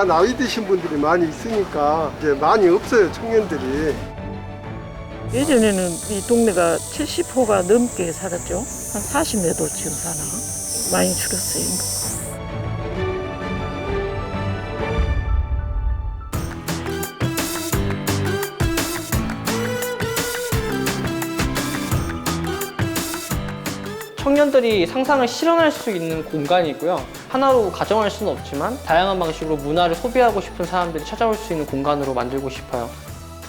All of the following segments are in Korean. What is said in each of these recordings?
다 나이 드신 분들이 많이 있으니까 이제 많이 없어요 청년들이. 예전에는 이 동네가 70호가 넘게 살았죠. 한 40몇 호 지금 사나. 많이 줄었어요. 청년들이 상상을 실현할 수 있는 공간이고요. 하나로 가정할 수는 없지만 다양한 방식으로 문화를 소비하고 싶은 사람들이 찾아올 수 있는 공간으로 만들고 싶어요.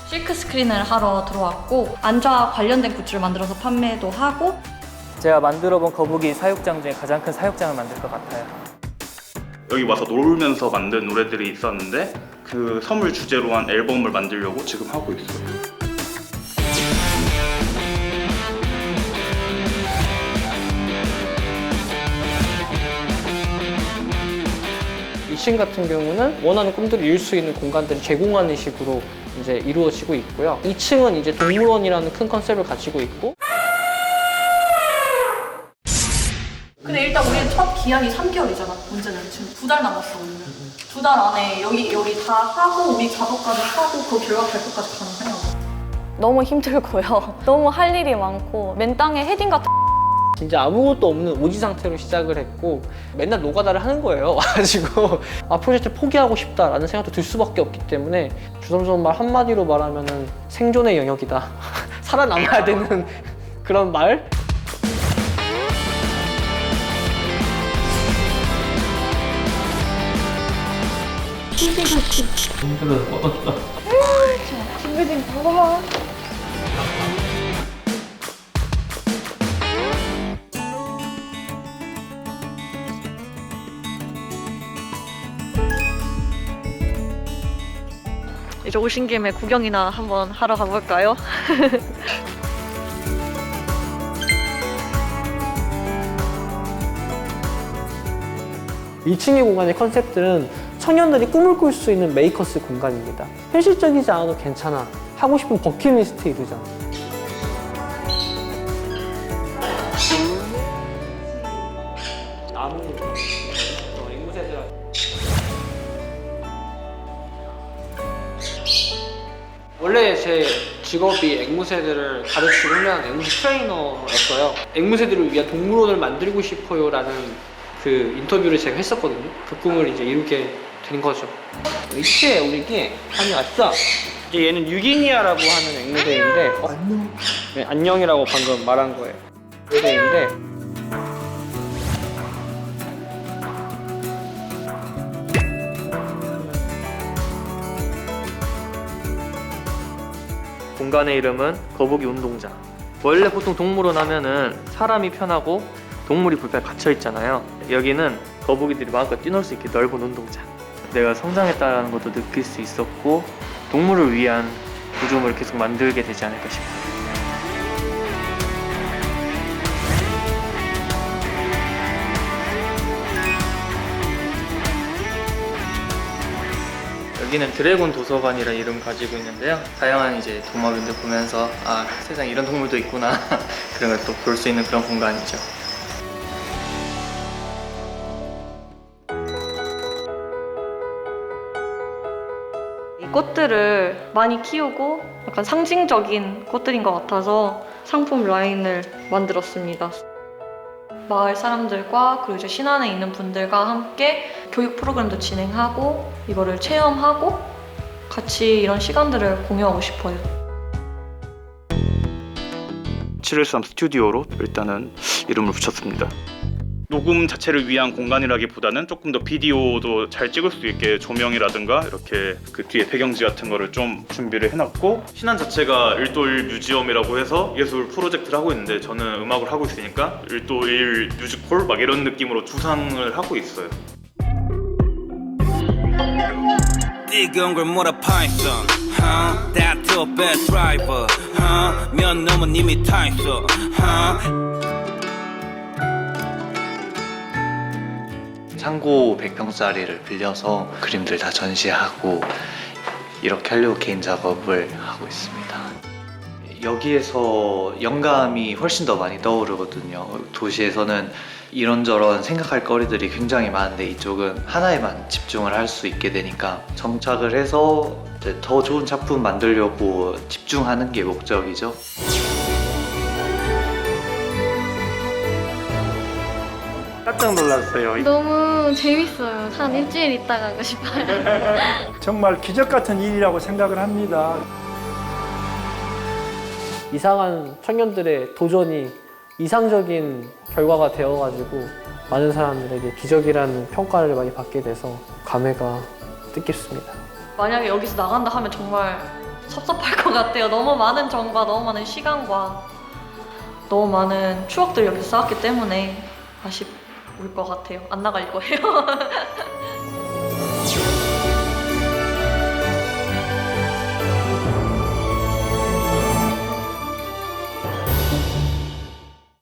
실크 스크린을 하러 들어왔고 안좌 관련된 굿즈를 만들어서 판매도 하고 제가 만들어 본 거북이 사육장 중에 가장 큰 사육장을 만들 것 같아요. 여기 와서 놀면서 만든 노래들이 있었는데 그 섬을 주제로 한 앨범을 만들려고 지금 하고 있어요. 2층 같은 경우는 원하는 꿈들을 이룰 수 있는 공간들을 제공하는 식으로 이제 이루어지고 있고요. 2층은 이제 동물원이라는 큰 컨셉을 가지고 있고 근데 일단 우리 첫 기한이 3개월이잖아 문제는 지금 두 달 남았어 우리는 두달 안에 여기 여기 다 하고 우리 작업까지 하고 그 결과 발표까지 가능해요 너무 힘들고요. 너무 할 일이 많고 맨 땅에 헤딩 같은 진짜 아무것도 없는 오지 상태로 시작을 했고 맨날 노가다를 하는 거예요. 와가지고 아 프로젝트 포기하고 싶다라는 생각도 들 수밖에 없기 때문에 주섬주섬 말 한마디로 말하면은 생존의 영역이다. 살아남아야 되는 그런 말. 이제 오신 김에 구경이나 한번 하러 가볼까요? 2층의 공간의 컨셉들은 청년들이 꿈을 꿀 수 있는 메이커스 공간입니다. 현실적이지 않아도 괜찮아. 하고 싶은 버킷리스트 이루자. 나무, 제 직업이 앵무새들을 가르치고 훈련하는 앵무새 트레이너였어요. 앵무새들을 위한 동물원을 만들고 싶어요라는 그 인터뷰를 제가 했었거든요. 그 꿈을 이제 이루게 된 거죠. 이제 우리게 한이 왔어. 이제 얘는 유기니아라고 하는 앵무새인데 어? 안녕. 네, 안녕이라고 방금 말한 거예요. 앵무새인데 공간의 이름은 거북이 운동장. 원래 보통 동물원 하면은 사람이 편하고 동물이 불편해 갇혀 있잖아요. 여기는 거북이들이 마음껏 뛰놀 수 있게 넓은 운동장. 내가 성장했다는 것도 느낄 수 있었고 동물을 위한 구조물을 계속 만들게 되지 않을까 싶어요. 여기는 드래곤 도서관이라는 이름 가지고 있는데요. 다양한 이제 동물들 보면서 아 세상 에 이런 동물도 있구나 그런 걸 또 볼 수 있는 그런 공간이죠. 이 꽃들을 많이 키우고 약간 상징적인 꽃들인 것 같아서 상품 라인을 만들었습니다. 마을 사람들과 그리고 이제 신안에 있는 분들과 함께 교육 프로그램도 진행하고 이거를 체험하고 같이 이런 시간들을 공유하고 싶어요. 713 스튜디오로 일단은 이름을 붙였습니다. 녹음 자체를 위한 공간이라기보다는 조금 더 비디오도 잘 찍을 수 있게 조명이라든가 이렇게 그 뒤에 배경지 같은 거를 좀 준비를 해놨고 신안 자체가 일도일 뮤지엄이라고 해서 예술 프로젝트를 하고 있는데 저는 음악을 하고 있으니까 일도일 뮤지컬 막 이런 느낌으로 구상을 하고 있어요. 뜨거운 걸 몰아 파이썬 huh? 다트 best driver huh? 면 넘은 이미 타있어 huh? 창고 100평짜리를 빌려서 그림들 다 전시하고 이렇게 하려고 개인 작업을 하고 있습니다. 여기에서 영감이 훨씬 더 많이 떠오르거든요. 도시에서는 이런저런 생각할 거리들이 굉장히 많은데 이쪽은 하나에만 집중을 할 수 있게 되니까 정착을 해서 이제 더 좋은 작품 만들려고 집중하는 게 목적이죠. 깜짝 놀랐어요. 너무 재밌어요. 한 일주일 있다 가고 싶어요. 정말 기적 같은 일이라고 생각을 합니다. 이상한 청년들의 도전이 이상적인 결과가 되어가지고 많은 사람들에게 기적이라는 평가를 많이 받게 돼서 감회가 뜻깊습니다. 만약에 여기서 나간다 하면 정말 섭섭할 것 같아요. 너무 많은 정과 너무 많은 시간과 너무 많은 추억들을 여기서 쌓았기 때문에 아쉽을 것 같아요. 안 나갈 거예요.